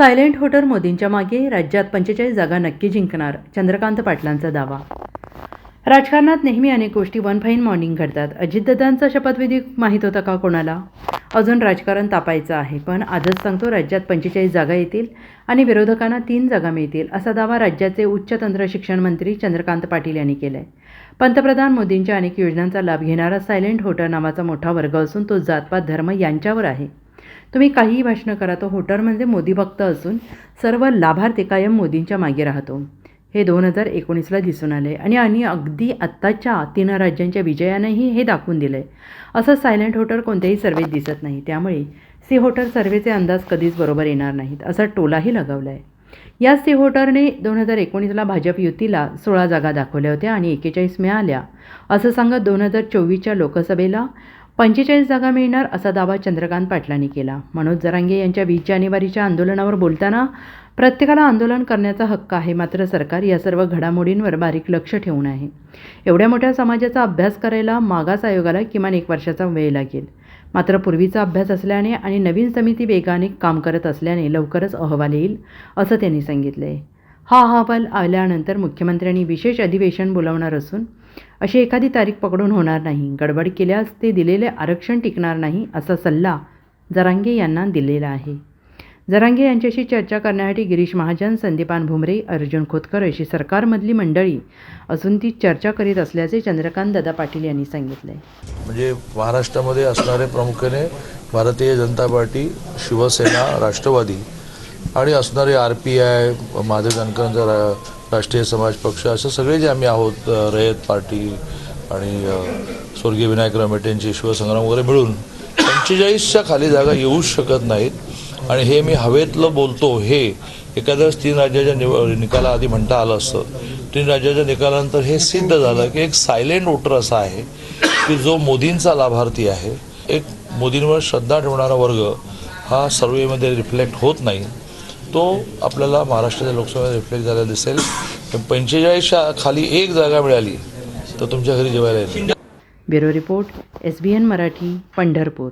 Silent voter मोदींच्या मागे राज्यात पंचेचाळीस जागा नक्की जिंकणार चंद्रकांत पाटलांचा दावा. राजकारणात नेहमी अनेक गोष्टी वन फाईन मॉर्निंग घडतात. अजितदादांचा शपथविधी माहीत होता का कोणाला? अजून राजकारण तापायचं आहे पण आजच सांगतो राज्यात पंचेचाळीस जागा येतील आणि विरोधकांना तीन जागा मिळतील असा दावा राज्याचे उच्च तंत्र शिक्षण मंत्री चंद्रकांत पाटील यांनी केला आहे पंतप्रधान मोदींच्या अनेक योजनांचा लाभ घेणारा सायलेंट होटर नावाचा मोठा वर्ग असून तो जातपात धर्म यांच्यावर आहे. तुम्ही काहीही भाषणं करा तो होटर म्हणजे मोदी भक्त असून सर्व लाभार्थी कायम मोदींच्या मागे राहतो. हे दोन हजार एकोणीसला दिसून आले आणि आणि अगदी आत्ताच्या तीन राज्यांच्या विजयानंही हे दाखवून दिलं. आहे असं सायलेंट होटर कोणत्याही सर्वेत दिसत नाही. त्यामुळे सी होटर सर्वेचे अंदाज कधीच बरोबर येणार नाहीत असा टोलाही लगावला आहे या सी होटरने दोन हजार एकोणीसला भाजप युतीला सोळा जागा दाखवल्या होत्या आणि एकेचाळीस मिळाल्या. असं सांगत दोन हजार चोवीसच्या लोकसभेला पंचेचाळीस जागा मिळणार असा दावा चंद्रकांत पाटलांनी केला. मनोज जरांगे यांच्या वीस जानेवारीच्या आंदोलनावर बोलताना प्रत्येकाला आंदोलन करण्याचा हक्क आहे मात्र सरकार या सर्व घडामोडींवर बारीक लक्ष ठेवून आहे. एवढ्या मोठ्या समाजाचा अभ्यास करायला मागास आयोगाला किमान एक वर्षाचा वेळ लागेल. मात्र पूर्वीचा अभ्यास असल्याने आणि नवीन समिती वेगाने काम करत असल्याने लवकरच अहवाल येईल असं त्यांनी सांगितलं आहे हा अहवाल आल्यानंतर मुख्यमंत्र्यांनी विशेष अधिवेशन बोलावणार असून अशी एखादी तारीख पकडून होणार नाही. गडबड केल्यास ते दिलेले आरक्षण टिकणार नाही असा सल्ला जरांगे यांना दिलेला आहे. जरांगे यांच्याशी चर्चा करण्यासाठी गिरीश महाजन संदीपान भुमरे अर्जुन खोतकर अशी सरकारमधली मंडळी असून ती चर्चा करीत असल्याचे चंद्रकांत दादा पाटील यांनी सांगितले म्हणजे महाराष्ट्रामध्ये असणारे प्रामुख्याने भारतीय जनता पार्टी शिवसेना राष्ट्रवादी आणि असणारे आर पी आय महादेव जानकरांचा राष्ट्रीय समाज पक्ष असे सगळे जे आम्ही आहोत रयत पार्टी आणि स्वर्गीय विनायक रमेटेंचे शिवसंग्राम वगैरे मिळून पंचेचाळीसच्या खाली जागा येऊच शकत नाहीत. आणि हे मी हवेतलं बोलतो हे एखाद्या वेळेस तीन राज्याच्या निव निकालाआधी म्हणता आलं असतं. तीन राज्याच्या निकालानंतर हे सिद्ध झालं की एक सायलेंट वोटर असा आहे की जो मोदींचा लाभार्थी आहे. एक मोदींवर श्रद्धा ठेवणारा वर्ग हा सर्वेमध्ये रिफ्लेक्ट होत नाही. तो आपल्याला महाराष्ट्राच्या लोकसभेत रिफ्लेक्ट झालेला दिसेल. पंचेचाळीसच्या खाली एक जागा मिळाली तर तुमच्या घरी जेवायला येईल bureau report S B N Marathi Pandharpur.